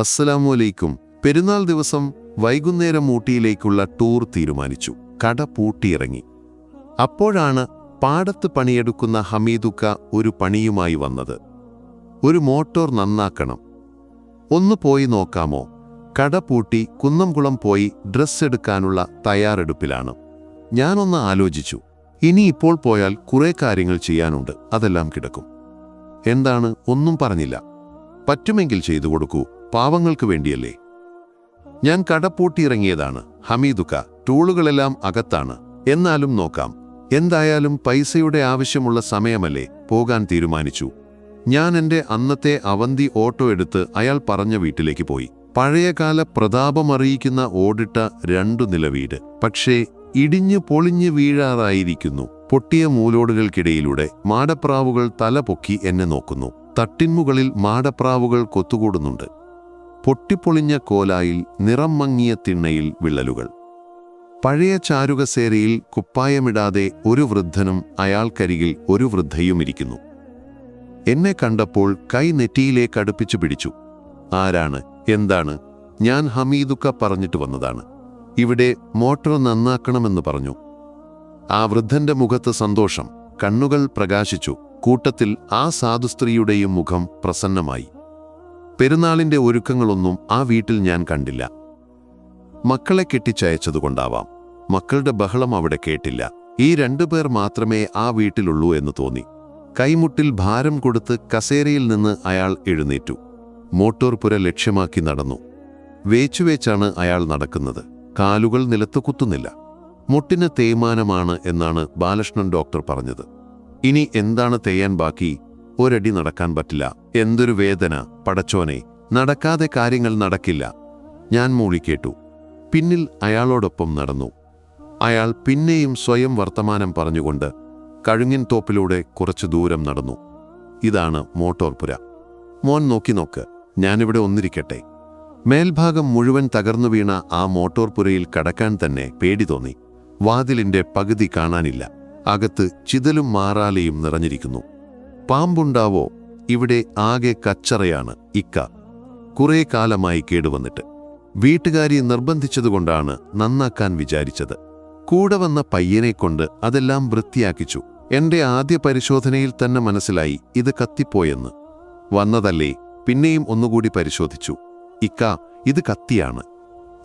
അസ്സലാമലൈക്കും പെരുന്നാൾ ദിവസം വൈകുന്നേരം ഊട്ടിയിലേക്കുള്ള ടൂർ തീരുമാനിച്ചു. കട പൂട്ടിയിറങ്ങി. അപ്പോഴാണ് പാടത്ത് പണിയെടുക്കുന്ന ഹമീദുക്ക ഒരു പണിയുമായി വന്നത്. ഒരു മോട്ടോർ നന്നാക്കണം. ഒന്ന് പോയി നോക്കാമോ? കട പൂട്ടി കുന്നംകുളം പോയി ഡ്രസ് എടുക്കാനുള്ള തയ്യാറെടുപ്പിലാണ്. ഞാനൊന്ന് ആലോചിച്ചു. ഇനി ഇപ്പോൾ പോയാൽ കുറേ കാര്യങ്ങൾ ചെയ്യാനുണ്ട്. അതെല്ലാം കിടക്കും. എന്താണ്? ഒന്നും പറഞ്ഞില്ല. പറ്റുമെങ്കിൽ ചെയ്തു കൊടുക്കൂ. പാവങ്ങൾക്ക് വേണ്ടിയല്ലേ? ഞാൻ കടപ്പൂട്ടിയിറങ്ങിയതാണ്. ഹമീദുക്ക ടൂളുകളെല്ലാം അകത്താണ്. എന്നാലും നോക്കാം. എന്തായാലും പൈസയുടെ ആവശ്യമുള്ള സമയമല്ലേ പോകാൻ തീരുമാനിച്ചു. ഞാൻ എന്റെ അന്നത്തെ അവന്തി ഓട്ടോ എടുത്ത് അയാൾ പറഞ്ഞ വീട്ടിലേക്ക് പോയി. പഴയകാല പ്രതാപമറിയിക്കുന്ന ഓടിട്ട രണ്ടു നില വീട്. പക്ഷേ ഇടിഞ്ഞു പൊളിഞ്ഞു വീഴാറായിരിക്കുന്നു. പൊട്ടിയ മൂലോടുകൾക്കിടയിലൂടെ മാടപ്രാവുകൾ തല പൊക്കി എന്നെ നോക്കുന്നു. തട്ടിന്മുകളിൽ മാടപ്രാവുകൾ കൊത്തുകൂടുന്നുണ്ട്. പൊട്ടിപ്പൊളിഞ്ഞ കോലായിൽ നിറം മങ്ങിയ തിണ്ണയിൽ വിള്ളലുകൾ. പഴയ ചാരുകസേരയിൽ കുപ്പായമിടാതെ ഒരു വൃദ്ധനും അയാൾക്കരികിൽ ഒരു വൃദ്ധയും ഇരിക്കുന്നു എന്നെ കണ്ടപ്പോൾ കൈ നെറ്റിയിലേക്ക് അടുപ്പിച്ചു പിടിച്ചു. ആരാണ്? എന്താണ്? ഞാൻ ഹമീദുക്ക പറഞ്ഞിട്ട് വന്നതാണ്. ഇവിടെ മോട്ടോർ നന്നാക്കണമെന്ന് പറഞ്ഞു. ആ വൃദ്ധന്റെ മുഖത്ത് സന്തോഷം കണ്ണുകൾ പ്രകാശിച്ചു. കൂട്ടത്തിൽ ആ സാധുസ്ത്രീയുടെയും മുഖം പ്രസന്നമായി. പെരുന്നാളിന്റെ ഒരുക്കങ്ങളൊന്നും ആ വീട്ടിൽ ഞാൻ കണ്ടില്ല. മക്കളെ കെട്ടിച്ചയച്ചതുകൊണ്ടാവാം. മക്കളുടെ ബഹളം അവിടെ കേട്ടില്ല. ഈ രണ്ടുപേർ മാത്രമേ ആ വീട്ടിലുള്ളൂ എന്ന് തോന്നി. കൈമുട്ടിൽ ഭാരം കൊടുത്ത് കസേരയിൽ നിന്ന് അയാൾ എഴുന്നേറ്റു. മോട്ടോർ പുര ലക്ഷ്യമാക്കി നടന്നു. വേച്ചുവേച്ചാണ് അയാൾ നടക്കുന്നത്. കാലുകൾ നിലത്ത് കുത്തുന്നില്ല. മുട്ടിന് തേയ്മാനമാണ് എന്നാണ് ബാലകൃഷ്ണൻ ഡോക്ടർ പറഞ്ഞത്. ഇനി എന്താണ് തേയാൻ ബാക്കി? ഒരടി നടക്കാൻ പറ്റില്ല. എന്തൊരു വേദന. പടച്ചോനെ നടക്കാതെ കാര്യങ്ങൾ നടക്കില്ല. ഞാൻ മൂളിക്കേട്ടു. പിന്നിൽ അയാളോടൊപ്പം നടന്നു. അയാൾ പിന്നെയും സ്വയം വർത്തമാനം പറഞ്ഞുകൊണ്ട് കഴുങ്ങിൻ തോപ്പിലൂടെ കുറച്ചു ദൂരം നടന്നു. ഇതാണ് മോട്ടോർപുര. മോൻ നോക്കി നോക്ക്. ഞാനിവിടെ ഒന്നിരിക്കട്ടെ. മേൽഭാഗം മുഴുവൻ തകർന്നു വീണ ആ മോട്ടോർപുരയിൽ കടക്കാൻ തന്നെ പേടി തോന്നി. വാതിലിന്റെ പകുതി കാണാനില്ല. അകത്ത് ചിതലും മാറാലയും നിറഞ്ഞിരിക്കുന്നു. പാമ്പുണ്ടാവോ? ഇവിടെ ആകെ കച്ചറയാണ് ഇക്ക. കുറേ കാലമായി കേടുവന്നിട്ട്. വീട്ടുകാരി നിർബന്ധിച്ചതുകൊണ്ടാണ് നന്നാക്കാൻ വിചാരിച്ചത്. കൂടെ വന്ന പയ്യനെക്കൊണ്ട് അതെല്ലാം വൃത്തിയാക്കിച്ചു. എന്റെ ആദ്യ പരിശോധനയിൽ തന്നെ മനസ്സിലായി ഇത് കത്തിപ്പോയെന്ന്. വന്നതല്ലേ പിന്നെയും ഒന്നുകൂടി പരിശോധിച്ചു. ഇക്ക ഇത് കത്തിയാണ്.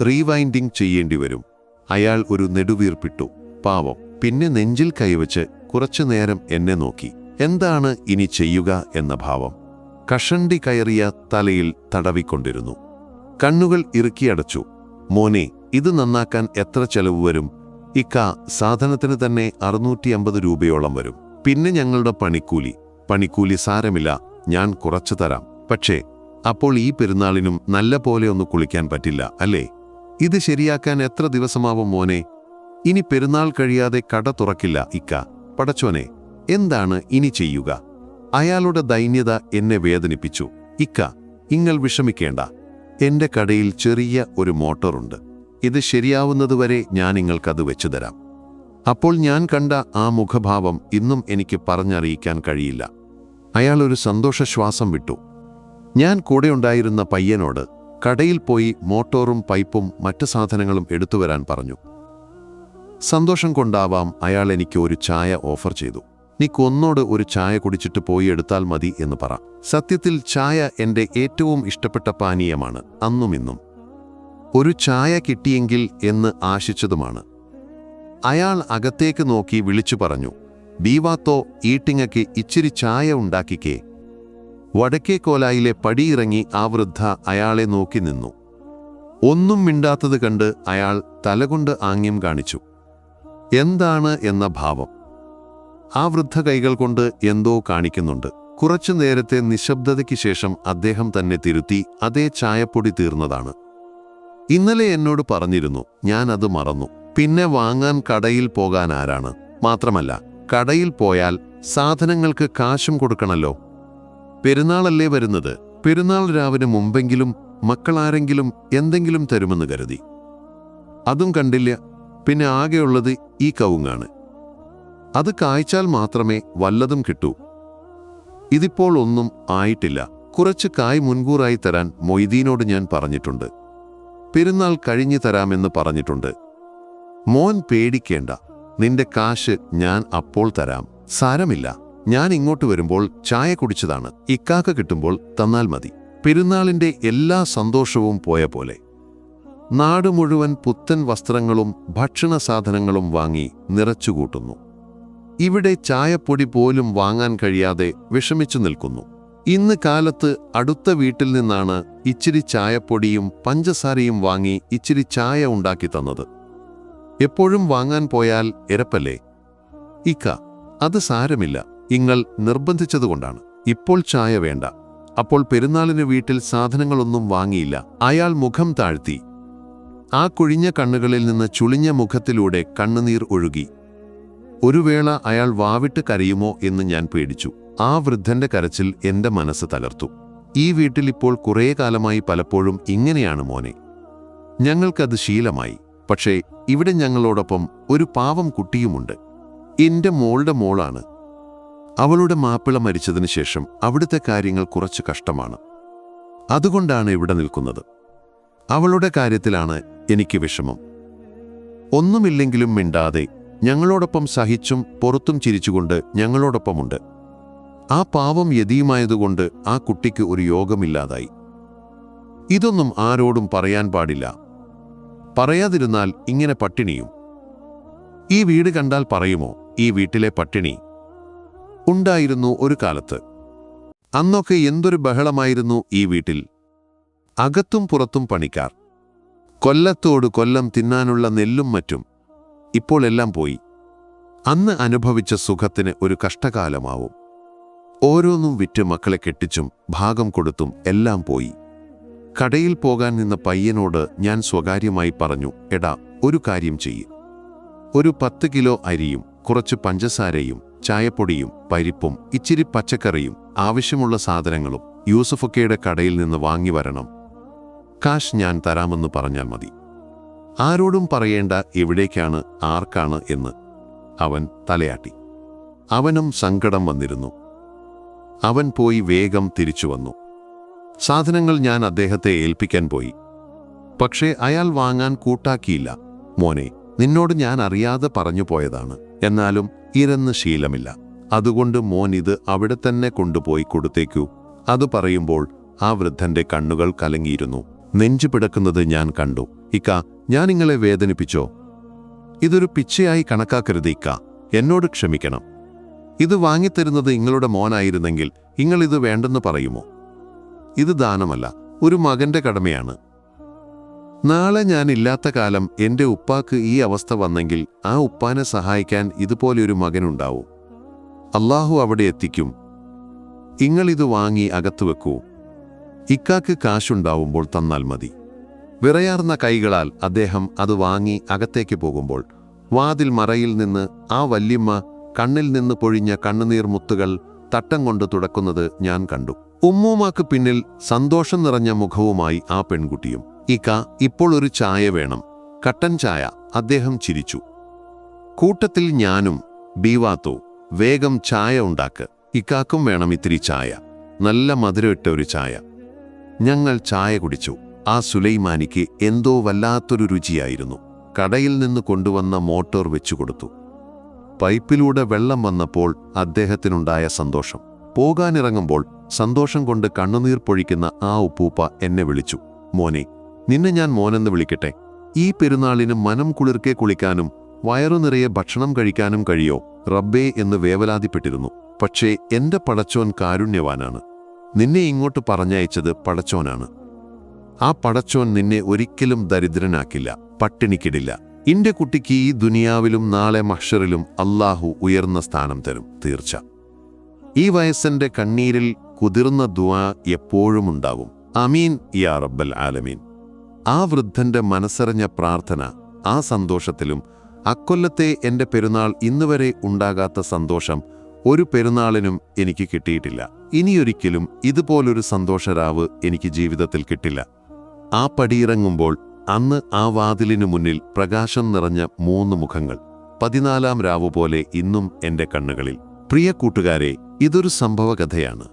റീവൈൻഡിംഗ് ചെയ്യേണ്ടി വരും. അയാൾ ഒരു നെടുവീർപ്പിട്ടു. പാവം. പിന്നെ നെഞ്ചിൽ കൈവച്ച് കുറച്ചു നേരം എന്നെ നോക്കി. എന്താണ് ഇനി ചെയ്യുക എന്ന ഭാവം. കഷണ്ടി കയറിയ തലയിൽ തടവിക്കൊണ്ടിരുന്നു. കണ്ണുകൾ ഇറുക്കിയടച്ചു മോനെ ഇത് നന്നാക്കാൻ എത്ര ചെലവ് വരും? ഇക്ക സാധനത്തിന് തന്നെ അറുന്നൂറ്റി അമ്പത് രൂപയോളം വരും. പിന്നെ ഞങ്ങളുടെ പണിക്കൂലി. പണിക്കൂലി സാരമില്ല. ഞാൻ കുറച്ചു തരാം. പക്ഷേ അപ്പോൾ ഈ പെരുന്നാളിനും നല്ല പോലെ ഒന്ന് കുളിക്കാൻ പറ്റില്ല അല്ലേ? ഇത് ശരിയാക്കാൻ എത്ര ദിവസമാവും മോനെ? ഇനി പെരുന്നാൾ കഴിയാതെ കട തുറക്കില്ല ഇക്ക. പടച്ചോനെ എന്താണ് ഇനി ചെയ്യുക? അയാളുടെ ദൈന്യത എന്നെ വേദനിപ്പിച്ചു. ഇക്ക നിങ്ങൾ വിഷമിക്കേണ്ട. എന്റെ കടയിൽ ചെറിയ ഒരു മോട്ടോറുണ്ട്. ഇത് ശരിയാവുന്നതുവരെ ഞാൻ നിങ്ങൾക്കത് വെച്ചു തരാം അപ്പോൾ ഞാൻ കണ്ട ആ മുഖഭാവം ഇന്നും എനിക്ക് പറഞ്ഞറിയിക്കാൻ കഴിയില്ല. അയാൾ ഒരു സന്തോഷശ്വാസം വിട്ടു. ഞാൻ കൂടെയുണ്ടായിരുന്ന പയ്യനോട് കടയിൽ പോയി മോട്ടോറും പൈപ്പും മറ്റു സാധനങ്ങളും എടുത്തുവരാൻ പറഞ്ഞു. സന്തോഷം കൊണ്ടാവാം അയാൾ എനിക്ക് ഒരു ചായ ഓഫർ ചെയ്തു. നീ കൊന്നോട് ഒരു ചായ കുടിച്ചിട്ട് പോയി എടുത്താൽ മതി എന്ന് പറ. സത്യത്തിൽ ചായ എന്റെ ഏറ്റവും ഇഷ്ടപ്പെട്ട പാനീയമാണ് അന്നും ഇന്നും. ഒരു ചായ കിട്ടിയെങ്കിൽ എന്ന് ആശിച്ചതുമാണ്. അയാൾ അകത്തേക്ക് നോക്കി വിളിച്ചു പറഞ്ഞു ബീവാത്തോ ഈട്ടിങ്ങയ്ക്ക് ഇച്ചിരി ചായ ഉണ്ടാക്കിക്കേ. വടക്കേ കോലായിലെ പടിയിറങ്ങി ആ വൃദ്ധ അയാളെ നോക്കി നിന്നു. ഒന്നും മിണ്ടാത്തത് കണ്ട് അയാൾ തലകൊണ്ട് ആംഗ്യം കാണിച്ചു. എന്താണ്? എന്ന ഭാവം. ആ വൃദ്ധ കൈകൾ കൊണ്ട് എന്തോ കാണിക്കുന്നുണ്ട്. കുറച്ചു നേരത്തെ നിശബ്ദതയ്ക്ക് ശേഷം അദ്ദേഹം തന്നെ തിരുത്തി അതേ ചായപ്പൊടി തീർന്നതാണ്. ഇന്നലെ എന്നോട് പറഞ്ഞിരുന്നു ഞാൻ അത് മറന്നു. പിന്നെ വാങ്ങാൻ കടയിൽ പോകാൻ ആരാണ്? മാത്രമല്ല കടയിൽ പോയാൽ സാധനങ്ങൾക്ക് കാശും കൊടുക്കണല്ലോ. പെരുന്നാളല്ലേ വരുന്നത്? പെരുന്നാൾ രാവിന് മുമ്പെങ്കിലും മക്കളാരെങ്കിലും എന്തെങ്കിലും തരുമെന്ന് കരുതി. അതും കണ്ടില്ല. പിന്നെ ആകെയുള്ളത് ഈ കവുങ്ങാണ്. അത് കായ്ച്ചാൽ മാത്രമേ വല്ലതും കിട്ടൂ. ഇതിപ്പോൾ ഒന്നും ആയിട്ടില്ല. കുറച്ച് കായ് മുൻകൂറായി തരാൻ മൊയ്തീനോട് ഞാൻ പറഞ്ഞിട്ടുണ്ട്. പെരുന്നാൾ കഴിഞ്ഞു തരാമെന്ന് പറഞ്ഞിട്ടുണ്ട്. മോൻ പേടിക്കേണ്ട. നിന്റെ കാശ് ഞാൻ അപ്പോൾ തരാം. സാരമില്ല. ഞാൻ ഇങ്ങോട്ട് വരുമ്പോൾ ചായ കുടിച്ചതാണ്. ഇക്കാക്ക കിട്ടുമ്പോൾ തന്നാൽ മതി. പെരുന്നാളിന്റെ എല്ലാ സന്തോഷവും പോയ പോലെ. നാട് മുഴുവൻ പുത്തൻ വസ്ത്രങ്ങളും ഭക്ഷണ സാധനങ്ങളും വാങ്ങി നിറച്ചുകൂട്ടുന്നു. ഇവിടെ ചായപ്പൊടി പോലും വാങ്ങാൻ കഴിയാതെ വിഷമിച്ചു നിൽക്കുന്നു. ഇന്ന് കാലത്ത് അടുത്ത വീട്ടിൽ നിന്നാണ് ഇച്ചിരി ചായപ്പൊടിയും പഞ്ചസാരയും വാങ്ങി ഇച്ചിരി ചായ ഉണ്ടാക്കി തന്നത്. എപ്പോഴും വാങ്ങാൻ പോയാൽ എരപ്പല്ലേ? ഇക്ക അത് സാരമില്ല. നിങ്ങൾ നിർബന്ധിച്ചതുകൊണ്ടാണ്. ഇപ്പോൾ ചായ വേണ്ട. അപ്പോൾ പെരുന്നാളിന് വീട്ടിൽ സാധനങ്ങളൊന്നും വാങ്ങിയില്ല. അയാൾ മുഖം താഴ്ത്തി. ആ കുഴിഞ്ഞ കണ്ണുകളിൽ നിന്ന് ചുളിഞ്ഞ മുഖത്തിലൂടെ കണ്ണുനീർ ഒഴുകി. ഒരു വേള അയാൾ വാവിട്ട് കരയുമോ എന്ന് ഞാൻ പേടിച്ചു. ആ വൃദ്ധന്റെ കരച്ചിൽ എന്റെ മനസ്സ് തകർത്തു. ഈ വീട്ടിൽ ഇപ്പോൾ കുറേ കാലമായി പലപ്പോഴും ഇങ്ങനെയാണ് മോനെ. ഞങ്ങൾക്കത് ശീലമായി. പക്ഷേ ഇവിടെ ഞങ്ങളോടൊപ്പം ഒരു പാവം കുട്ടിയുമുണ്ട്. എന്റെ മോളുടെ മോളാണ്. അവളുടെ മാപ്പിള മരിച്ചതിന് ശേഷം അവിടുത്തെ കാര്യങ്ങൾ കുറച്ച് കഷ്ടമാണ്. അതുകൊണ്ടാണ് ഇവിടെ നിൽക്കുന്നത്. അവളുടെ കാര്യത്തിലാണ് എനിക്ക് വിഷമം. ഒന്നുമില്ലെങ്കിലും മിണ്ടാതെ ഞങ്ങളോടൊപ്പം സഹിച്ചും പുറത്തും ചിരിച്ചുകൊണ്ട് ഞങ്ങളോടൊപ്പമുണ്ട്. ആ പാവം യതിയുമായതുകൊണ്ട് ആ കുട്ടിക്ക് ഒരു യോഗമില്ലാതായി. ഇതൊന്നും ആരോടും പറയാൻ പാടില്ല. പറയാതിരുന്നാൽ ഇങ്ങനെ പട്ടിണിയും. ഈ വീട് കണ്ടാൽ പറയുമോ ഈ വീട്ടിലെ പട്ടിണി? ഉണ്ടായിരുന്നു ഒരു കാലത്ത്. അന്നൊക്കെ എന്തൊരു ബഹളമായിരുന്നു ഈ വീട്ടിൽ. അകത്തും പുറത്തും പണിക്കാർ. കൊല്ലത്തോട് കൊല്ലം തിന്നാനുള്ള നെല്ലും മറ്റും. ഇപ്പോൾ എല്ലാം പോയി. അന്ന് അനുഭവിച്ച സുഖത്തിന് ഒരു കഷ്ടകാലമാവും. ഓരോന്നും വിറ്റ് മക്കളെ കെട്ടിച്ചും ഭാഗം കൊടുത്തും എല്ലാം പോയി. കടയിൽ പോകാൻ നിന്ന പയ്യനോട് ഞാൻ സ്വകാര്യമായി പറഞ്ഞു എടാ ഒരു കാര്യം ചെയ്യ്. ഒരു പത്ത് കിലോ അരിയും കുറച്ച് പഞ്ചസാരയും ചായപ്പൊടിയും പരിപ്പും ഇച്ചിരി പച്ചക്കറിയും ആവശ്യമുള്ള സാധനങ്ങളും യൂസഫൊക്കയുടെ കടയിൽ നിന്ന് വാങ്ങി വരണം. കാശ് ഞാൻ തരാമെന്ന് പറഞ്ഞാൽ മതി. ആരോടും പറയേണ്ട എവിടേക്കാണ് ആർക്കാണ് എന്ന് അവൻ തലയാട്ടി. അവനും സങ്കടം വന്നിരുന്നു. അവൻ പോയി വേഗം തിരിച്ചു വന്നു. സാധനങ്ങൾ ഞാൻ അദ്ദേഹത്തെ ഏൽപ്പിക്കാൻ പോയി. പക്ഷേ അയാൾ വാങ്ങാൻ കൂട്ടാക്കിയില്ല. മോനെ നിന്നോട് ഞാൻ അറിയാതെ പറഞ്ഞു പോയതാണ്. എന്നാലും ഇരന്ന് ശീലമില്ല. അതുകൊണ്ട് മോൻ ഇത് അവിടെ തന്നെ കൊണ്ടുപോയി കൊടുത്തേക്കു. അത് പറയുമ്പോൾ ആ വൃദ്ധന്റെ കണ്ണുകൾ കലങ്ങിയിരുന്നു. നെഞ്ചു പിടക്കുന്നത് ഞാൻ കണ്ടു. ഇക്ക ഞാൻ നിങ്ങളെ വേദനിപ്പിച്ചോ? ഇതൊരു പിച്ചയായി കണക്കാക്കരുത് ഇക്ക. എന്നോട് ക്ഷമിക്കണം. ഇത് വാങ്ങിത്തരുന്നത് നിങ്ങളുടെ മോനായിരുന്നെങ്കിൽ നിങ്ങളിത് വേണ്ടെന്ന് പറയുമോ? ഇത് ദാനമല്ല ഒരു മകന്റെ കടമയാണ്. നാളെ ഞാൻ ഇല്ലാത്ത കാലം എന്റെ ഉപ്പാക്ക് ഈ അവസ്ഥ വന്നെങ്കിൽ ആ ഉപ്പാനെ സഹായിക്കാൻ ഇതുപോലെയൊരു മകനുണ്ടാവും. അള്ളാഹു അവിടെ എത്തിക്കും. നിങ്ങളിത് വാങ്ങി അകത്തു വെക്കൂ. ഇക്കാക്ക് കാശുണ്ടാവുമ്പോൾ തന്നാൽ മതി. വിറയാർന്ന കൈകളാൽ അദ്ദേഹം അത് വാങ്ങി അകത്തേക്ക് പോകുമ്പോൾ വാതിൽ മറയിൽ നിന്ന് ആ വല്യമ്മ കണ്ണിൽ നിന്ന് പൊഴിഞ്ഞ കണ്ണുനീർ മുത്തുകൾ തട്ടം കൊണ്ട് തുടക്കുന്നത് ഞാൻ കണ്ടു. ഉമ്മൂമാക്ക് പിന്നിൽ സന്തോഷം നിറഞ്ഞ മുഖവുമായി ആ പെൺകുട്ടിയും ഇക്ക ഇപ്പോൾ ഒരു ചായ വേണം. കട്ടൻ ചായ അദ്ദേഹം ചിരിച്ചു. കൂട്ടത്തിൽ ഞാനും ബീവാത്തോ വേഗം ചായ ഉണ്ടാക്ക്. ഇക്കാക്കും വേണം ഇത്തിരി ചായ. നല്ല മധുരമിട്ട ഒരു ചായ. ഞങ്ങൾ ചായ കുടിച്ചു. ആ സുലൈമാനിക്ക് എന്തോ വല്ലാത്തൊരു രുചിയായിരുന്നു. കടയിൽ നിന്ന് കൊണ്ടുവന്ന മോട്ടോർ വെച്ചുകൊടുത്തു. പൈപ്പിലൂടെ വെള്ളം വന്നപ്പോൾ അദ്ദേഹത്തിനുണ്ടായ സന്തോഷം. പോകാനിറങ്ങുമ്പോൾ സന്തോഷം കൊണ്ട് കണ്ണുനീർ പൊഴിക്കുന്ന ആ ഉപ്പൂപ്പ എന്നെ വിളിച്ചു. മോനെ നിന്നെ ഞാൻ മോനെന്ന് വിളിക്കട്ടെ. ഈ പെരുന്നാളിന് മനം കുളിർക്കെ കുളിക്കാനും വയറു നിറയെ ഭക്ഷണം കഴിക്കാനും കഴിയോ? റബ്ബേ എന്ന് വേവലാതിപ്പെട്ടിരുന്നു. പക്ഷേ എന്റെ പടച്ചോൻ കാരുണ്യവാനാണ്. നിന്നെ ഇങ്ങോട്ട് പറഞ്ഞയച്ചത് പടച്ചോനാണ്. ആ പടച്ചോൻ നിന്നെ ഒരിക്കലും ദരിദ്രനാക്കില്ല പട്ടിണിക്കിടില്ല. ഇന്റെ കുട്ടിക്ക് ഈ ദുനിയാവിലും നാളെ മഷറിലും അല്ലാഹു ഉയർന്ന സ്ഥാനം തരും തീർച്ച. ഈ വയസ്സന്റെ കണ്ണീരിൽ കുതിർന്ന ദുവാ എപ്പോഴും ഉണ്ടാവും. അമീൻ യാ റബ്ബൽ ആലമീൻ. ആ വൃദ്ധന്റെ മനസ്സറിഞ്ഞ പ്രാർത്ഥന ആ സന്തോഷത്തിലും അക്കൊല്ലത്തെ എന്റെ പെരുന്നാൾ ഇന്നുവരെ ഉണ്ടാകാത്ത സന്തോഷം ഒരു പെരുന്നാളിനും എനിക്ക് കിട്ടിയിട്ടില്ല. ഇനിയൊരിക്കലും ഇതുപോലൊരു സന്തോഷരാവ് എനിക്ക് ജീവിതത്തിൽ കിട്ടില്ല. ആ പടിയിറങ്ങുമ്പോൾ അന്ന് ആ വാതിലിനു മുന്നിൽ പ്രകാശം നിറഞ്ഞ മൂന്ന് മുഖങ്ങൾ. പതിനാലാം രാവ് പോലെ ഇന്നും എന്റെ കണ്ണുകളിൽ. പ്രിയ കൂട്ടുകാരെ ഇതൊരു സംഭവകഥയാണ്.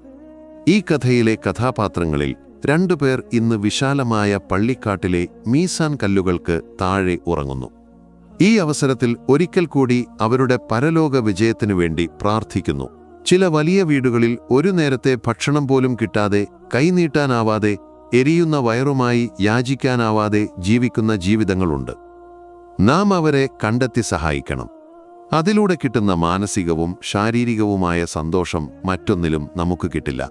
ഈ കഥയിലെ കഥാപാത്രങ്ങളിൽ രണ്ടുപേർ ഇന്ന് വിശാലമായ പള്ളിക്കാട്ടിലെ മീസാൻ കല്ലുകൾക്ക് താഴെ ഉറങ്ങുന്നു. ഈ അവസരത്തിൽ ഒരിക്കൽ കൂടി അവരുടെ പരലോക വിജയത്തിനു വേണ്ടി പ്രാർത്ഥിക്കുന്നു. ചില വലിയ വീടുകളിൽ ഒരു നേരത്തെ ഭക്ഷണം പോലും കിട്ടാതെ കൈനീട്ടാനാവാതെ എരിയുന്ന വയറുമായി യാചിക്കാനാവാതെ ജീവിക്കുന്ന ജീവിതങ്ങളുണ്ട്. നാം അവരെ കണ്ടെത്തി സഹായിക്കണം. അതിലൂടെ കിട്ടുന്ന മാനസികവും ശാരീരികവുമായ സന്തോഷം മറ്റൊന്നിലും നമുക്ക് കിട്ടില്ല.